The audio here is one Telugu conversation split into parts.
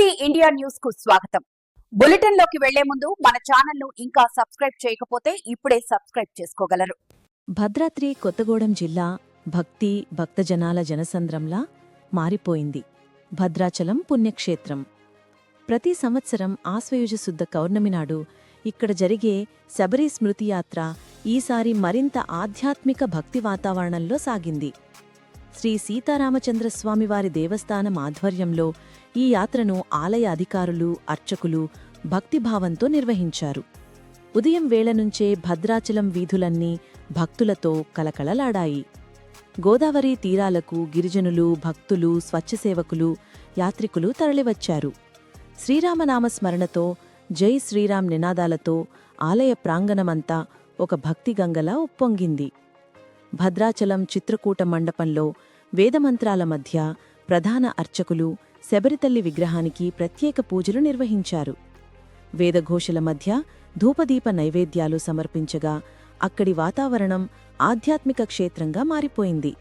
స్ఫూర్తి ఇండియా న్యూస్కు స్వాగతం. బులెటిన్లోకి వెళ్ళే ముందు మన ఛానల్ను ఇంకా సబ్స్క్రైబ్ చేయకపోతే ఇప్పుడే సబ్స్క్రైబ్ చేసుకోగలరు. భద్రాద్రి కొత్తగూడెం జిల్లా భక్తి భక్తజనాల జనసంద్రంలా మారిపోయింది. భద్రాచలం పుణ్యక్షేత్రం. ప్రతి సంవత్సరం ఆశ్వయుజ శుద్ధ కౌర్ణమి నాడు ఇక్కడ జరిగే శబరి స్మృతియాత్ర ఈసారి మరింత ఆధ్యాత్మిక భక్తి వాతావరణంలో సాగింది. శ్రీ సీతారామచంద్రస్వామివారి దేవస్థానం ఆధ్వర్యంలో ఈ యాత్రను ఆలయ అధికారులు అర్చకులు భక్తిభావంతో నిర్వహించారు. ఉదయం వేళ నుంచే భద్రాచలం వీధులన్నీ భక్తులతో కలకలలాడాయి. గోదావరి తీరాలకు గిరిజనులు భక్తులు స్వచ్ఛసేవకులు యాత్రికులు తరలివచ్చారు. శ్రీరామనామ స్మరణతో జై శ్రీరామ్ నినాదాలతో ఆలయ ప్రాంగణమంతా ఒక భక్తిగంగలా ఉప్పొంగింది. భద్రాచలం చిత్రకూట మండపంలో వేదమంత్రాల మధ్య ప్రధాన అర్చకులు శబరితల్లి విగ్రహానికి ప్రత్యేక పూజలు నిర్వహించారు. వేదఘోషల మధ్య ధూపదీప నైవేద్యాలు సమర్పించగా అక్కడి వాతావరణం ఆధ్యాత్మిక క్షేత్రంగా మారిపోయింది.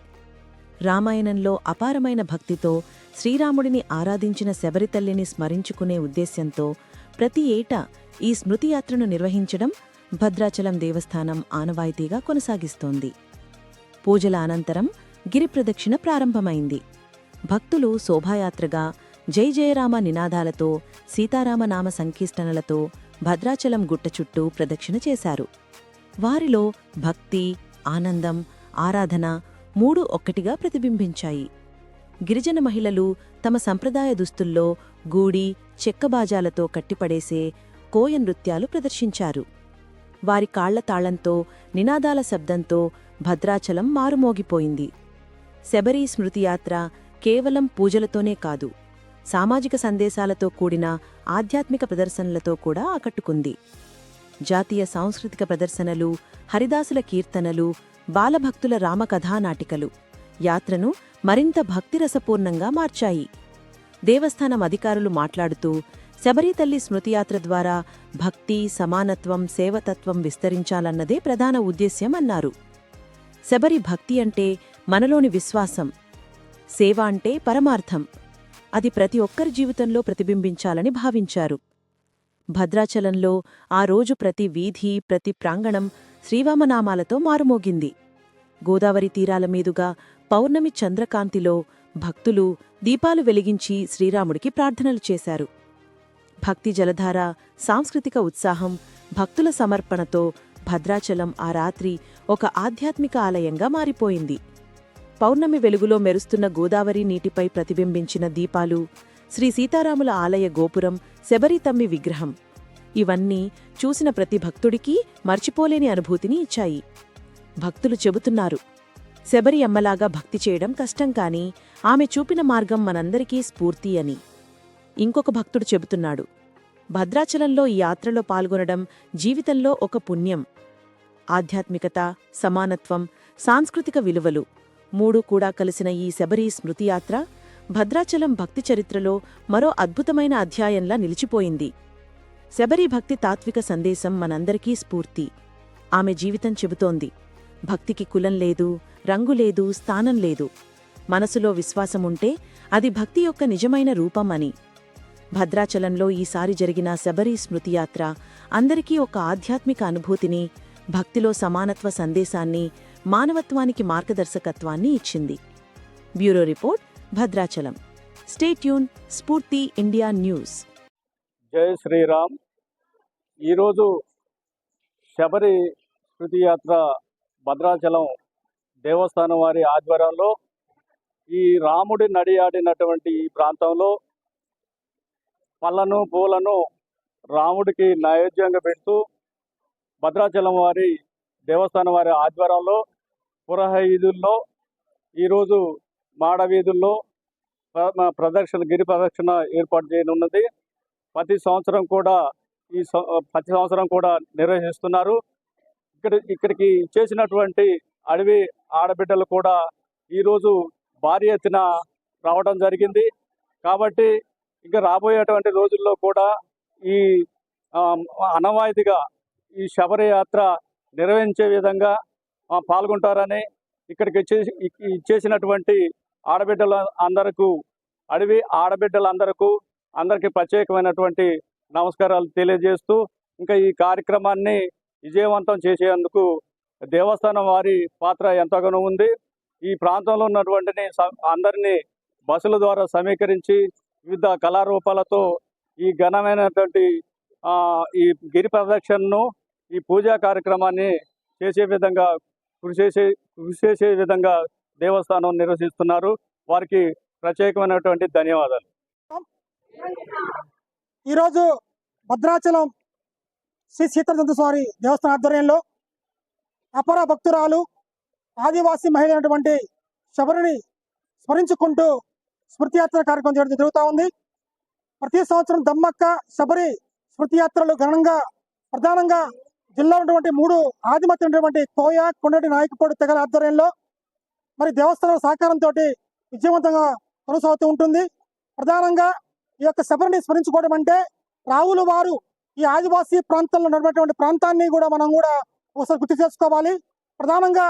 రామాయణంలో అపారమైన భక్తితో శ్రీరాముడిని ఆరాధించిన శబరితల్లిని స్మరించుకునే ఉద్దేశ్యంతో ప్రతి ఏటా ఈ స్మృతియాత్రను నిర్వహించడం భద్రాచలం దేవస్థానం ఆనవాయితీగా కొనసాగిస్తోంది. పూజల అనంతరం గిరిప్రదక్షిణ ప్రారంభమైంది. భక్తులు శోభాయాత్రగా జై జయరామ నినాదాలతో సీతారామనామ సంకీర్తనలతో భద్రాచలం గుట్ట చుట్టూ ప్రదక్షిణ చేశారు. వారిలో భక్తి ఆనందం ఆరాధన మూడు ఒక్కటిగా ప్రతిబింబించాయి. గిరిజన మహిళలు తమ సంప్రదాయ దుస్తుల్లో గూడి చెక్కబాజాలతో కట్టిపడేసే కోయ నృత్యాలు ప్రదర్శించారు. వారి కాళ్ళ తాళంతో నినాదాల శబ్దంతో భద్రాచలం మారుమోగిపోయింది. శబరీ స్మృతియాత్ర కేవలం పూజలతోనే కాదు సామాజిక సందేశాలతో కూడిన ఆధ్యాత్మిక ప్రదర్శనలతో కూడా ఆకట్టుకుంది. జాతీయ సాంస్కృతిక ప్రదర్శనలు హరిదాసుల కీర్తనలు బాలభక్తుల రామకథానాటికలు యాత్రను మరింత భక్తిరసపూర్ణంగా మార్చాయి. దేవస్థానం అధికారులు మాట్లాడుతూ శబరితల్లి స్మృతియాత్ర ద్వారా భక్తి సమానత్వం సేవతత్వం విస్తరించాలన్నదే ప్రధాన ఉద్దేశ్యం అన్నారు. శబరి భక్తి అంటే మనలోని విశ్వాసం. సేవ అంటే పరమార్థం. అది ప్రతి ఒక్కరి జీవితంలో ప్రతిబింబించాలని భావించారు. భద్రాచలంలో ఆ రోజు ప్రతి వీధి ప్రతి ప్రాంగణం శ్రీవామనామాలతో మారుమోగింది. గోదావరి తీరాల మీదుగా పౌర్ణమి చంద్రకాంతిలో భక్తులు దీపాలు వెలిగించి శ్రీరాముడికి ప్రార్థనలు చేశారు. భక్తి జలధార సాంస్కృతిక ఉత్సాహం భక్తుల సమర్పణతో భద్రాచలం ఆ రాత్రి ఒక ఆధ్యాత్మిక ఆలయంగా మారిపోయింది. పౌర్ణమి వెలుగులో మెరుస్తున్న గోదావరి నీటిపై ప్రతిబింబించిన దీపాలు శ్రీ సీతారాముల ఆలయ గోపురం శబరితమ్మి విగ్రహం. ఇవన్నీ చూసిన ప్రతి భక్తుడికి మర్చిపోలేని అనుభూతిని ఇచ్చాయి. భక్తులు చెబుతున్నారు శబరి అమ్మలాగా భక్తి చేయడం కష్టం కాని ఆమె చూపిన మార్గం మనందరికీ స్ఫూర్తి అని. ఇంకొక భక్తుడు చెబుతున్నాడు భద్రాచలంలో ఈ యాత్రలో పాల్గొనడం జీవితంలో ఒక పుణ్యం. ఆధ్యాత్మికత సమానత్వం సాంస్కృతిక విలువలు మూడు కూడా కలిసిన ఈ శబరి స్మృతియాత్ర భద్రాచలం భక్తి చరిత్రలో మరో అద్భుతమైన అధ్యాయంలా నిలిచిపోయింది. శబరి భక్తి తాత్విక సందేశం మనందరికీ స్ఫూర్తి. ఆమె జీవితం చెబుతోంది. భక్తికి కులం లేదు రంగు లేదు స్థానం లేదు. మనసులో విశ్వాసముంటే అది భక్తి యొక్క నిజమైన రూపం అని భద్రాచలంలో ఈసారి జరిగిన శబరి స్మృతియాత్ర అందరికీ ఒక ఆధ్యాత్మిక అనుభూతిని భక్తిలో సమానత్వ సందేశాన్ని మానవత్వానికి మార్గదర్శకత్వాన్ని ఇచ్చింది. Bureau report Bhadrachalam. Stay tuned Spoorthi India news జై శ్రీరామ్. ఈరోజు శబరి స్మృతియాత్ర యాత్ర భద్రాచలం దేవస్థానం వారి ఆధ్వర్యంలో ఈ రాముడి నడియాడినటువంటి ఈ ప్రాంతంలో పళ్ళను పూలను రాముడికి నైవేద్యంగా పెడుతూ భద్రాచలం వారి దేవస్థానం వారి ఆధ్వర్యంలో పురహ వీధుల్లో ఈరోజు మాడవీధుల్లో ప్ర- ప్రదక్షిణ గిరి ప్రదక్షిణ ఏర్పాటు చేయనున్నది. ప్రతి సంవత్సరం కూడా ఈ సం- ప్రతి సంవత్సరం కూడా నిర్వహిస్తున్నారు. ఇక్కడ ఇక్కడికి చేసినటువంటి అడవి ఆడబిడ్డలు కూడా ఈరోజు భారీ ఎత్తున రావడం జరిగింది. కాబట్టి ఇంకా రాబోయేటువంటి రోజుల్లో కూడా ఈ అనవాయితీగా ఈ శబరయాత్ర నిర్వహించే విధంగా పాల్గొంటారని ఇక్కడికి ఇచ్చేసినటువంటి ఇ- ఆడబిడ్డల అందరకు అడవి ఆడబిడ్డలందరకు అందరికీ ప్రత్యేకమైనటువంటి నమస్కారాలు తెలియజేస్తూ ఇంకా ఈ కార్యక్రమాన్ని విజయవంతం చేసేందుకు దేవస్థానం వారి పాత్ర ఎంతగానో ఉంది. ఈ ప్రాంతంలో ఉన్నటువంటి అందరినీ బస్సుల ద్వారా సమీకరించి వివిధ కళారూపాలతో ఈ ఘనమైనటువంటి ఈ గిరి ప్రదక్షిణను ఈ పూజా కార్యక్రమాన్ని చేసే విధంగా కృషి చేసే కృషి చేసే విధంగా దేవస్థానం నిర్వహిస్తున్నారు. వారికి ప్రత్యేకమైనటువంటి ధన్యవాదాలు. ఈరోజు భద్రాచలం శ్రీ సీతాచంద్ర స్వామి దేవస్థాన ఆధ్వర్యంలో అపర భక్తురాలు ఆదివాసీ మహిళ అయినటువంటి శబరిని స్మరించుకుంటూ స్మృతి యాత్ర కార్యక్రమం చేయడం జరుగుతూ ఉంది. ప్రతి సంవత్సరం దమ్మక్క శబరి స్మృతి యాత్రలు ఘనంగా ప్రధానంగా జిల్లా ఉన్నటువంటి మూడు ఆదిమతి ఉన్నటువంటి కోయ కొండటి నాయకపూడి తెగల ఆధ్వర్యంలో మరి దేవస్థానం సహకారంతో విజయవంతంగా కొనసాగుతూ ఉంటుంది. ప్రధానంగా ఈ యొక్క శబరిని స్మరించుకోవడం అంటే రావులు వారు ఈ ఆదివాసీ ప్రాంతంలో ఉన్నటువంటి ప్రాంతాన్ని కూడా మనం కూడా ఒకసారి గుర్తు చేసుకోవాలి. ప్రధానంగా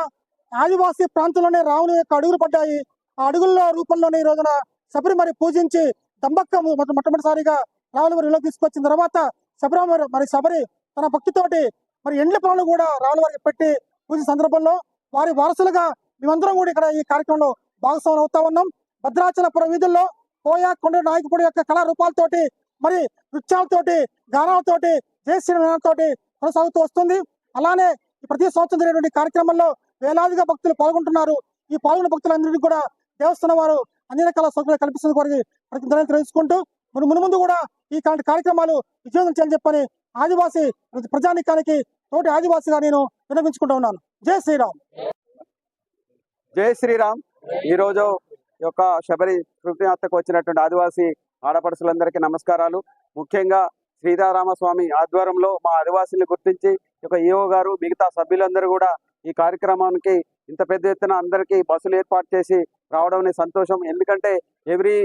ఆదివాసీ ప్రాంతంలోనే రావుని యొక్క అడుగులు పడ్డాయి. ఆ అడుగుల రూపంలోనే ఈ రోజున శబరి మరి పూజించి దంబక్క మొట్టమొదటిసారిగా రావులవారిలోకి తీసుకొచ్చిన తర్వాత శబరి మరి- శబరి తన భక్తితోటి మరి ఎండ్ల పొలాలు కూడా రావులవారికి పెట్టి పూజ సందర్భంలో వారి వారసులుగా మేమందరం కూడా ఇక్కడ ఈ కార్యక్రమంలో భాగస్వాములు అవుతా ఉన్నాం. భద్రాచలపుర వీధుల్లో కోయా కొండ నాయకుడి యొక్క కళారూపాలతోటి మరి నృత్యాలతోటి గానాలతోటి జయశ్రీతోటి కొనసాగుతూ వస్తుంది. అలానే ఈ ప్రతి సంవత్సరం జరిగేటువంటి కార్యక్రమంలో వేలాదిగా భక్తులు పాల్గొంటున్నారు. ఈ పాల్గొన్న భక్తులందరికీ కూడా దేవస్థానం వారు అన్ని రకాల సౌకర్యాలు కల్పిస్తున్న వారికి ప్రతి తెలుసుకుంటూ మరి మునుముందు కూడా ఈ కార్యక్రమాలు విజయవంతం చేయాలని చెప్పని ఆదివాసీ ప్రతి ప్రజానికానికి తోటి ఆదివాసిగా నేను విన్నవించుకుంటూ ఉన్నాను. జై శ్రీరామ్. జై శ్రీరామ్. ఈ రోజు యొక్క శబరి కృతజ్ఞతకు వచ్చినటువంటి ఆదివాసీ ఆడపడుసులందరికీ నమస్కారాలు. ముఖ్యంగా సీతారామస్వామి ఆధ్వర్యంలో మా ఆదివాసుల్ని గుర్తించి ఒక యొక్క ఈఓ గారు మిగతా సభ్యులందరూ కూడా ఈ కార్యక్రమానికి ఇంత పెద్ద ఎత్తున అందరికీ బస్సులు ఏర్పాటు చేసి రావడం అనే సంతోషం. ఎందుకంటే ఎవ్రీ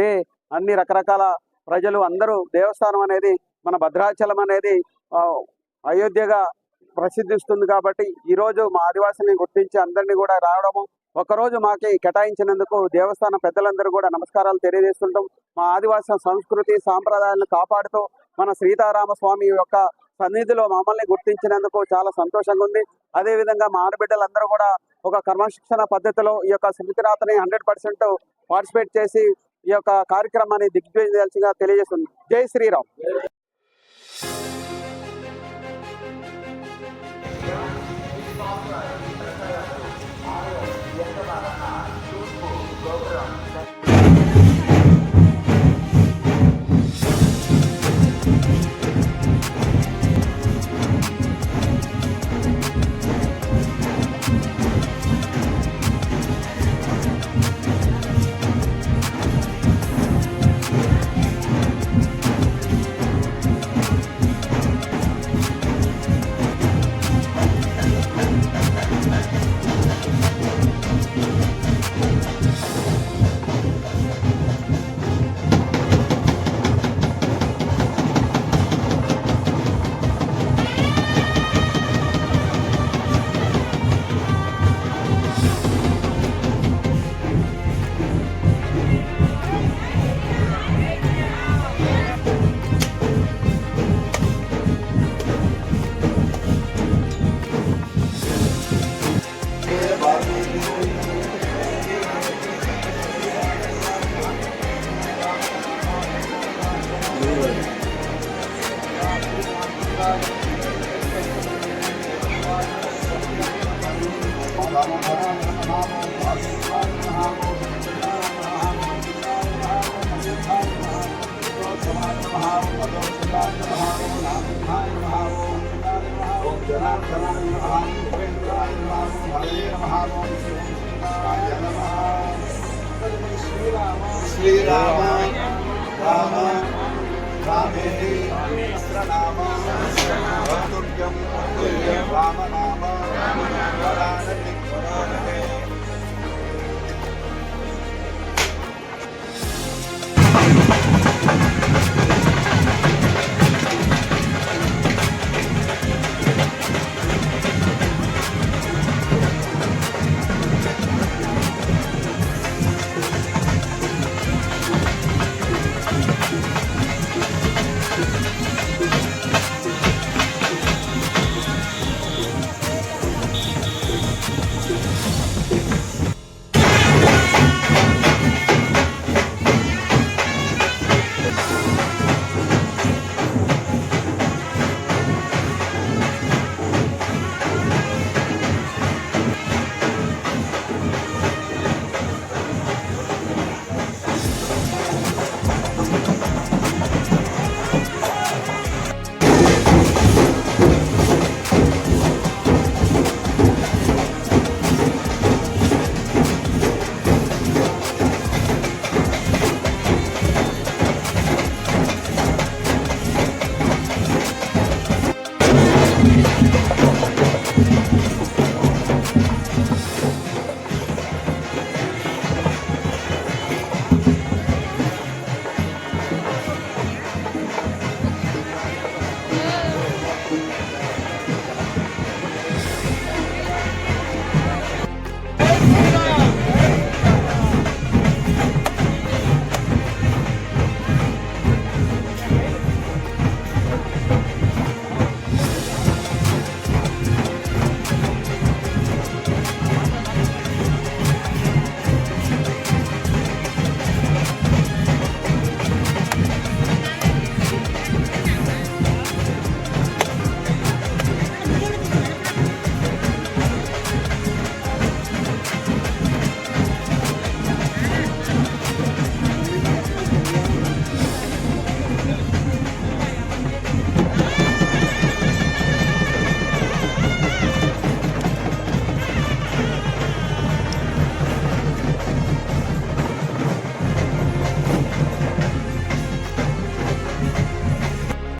డే అన్ని రకరకాల ప్రజలు అందరూ దేవస్థానం అనేది మన భద్రాచలం అనేది అయోధ్యగా ప్రసిద్ధిస్తుంది కాబట్టి ఈ రోజు మా ఆదివాసిని గుర్తించి అందరినీ కూడా రావడము ఒకరోజు మాకి కేటాయించినందుకు దేవస్థాన పెద్దలందరూ కూడా నమస్కారాలు తెలియజేస్తుంటాం. మా ఆదివాసీ సంస్కృతి సాంప్రదాయాలను కాపాడుతూ మన సీతారామ స్వామి యొక్క సన్నిధిలో మమ్మల్ని గుర్తించినందుకు చాలా సంతోషంగా ఉంది. అదే విధంగా మా ఆడబిడ్డలందరూ కూడా ఒక క్రమశిక్షణ పద్ధతిలో ఈ యొక్క స్మృతిరాతని హండ్రెడ్ పర్సెంట్ పార్టిసిపేట్ చేసి ఈ యొక్క కార్యక్రమాన్ని దిగ్విజయంగా తెలియజేస్తుంది జై శ్రీరామ్. శ్రీరామ రామ రామేతి రామ రామ రామ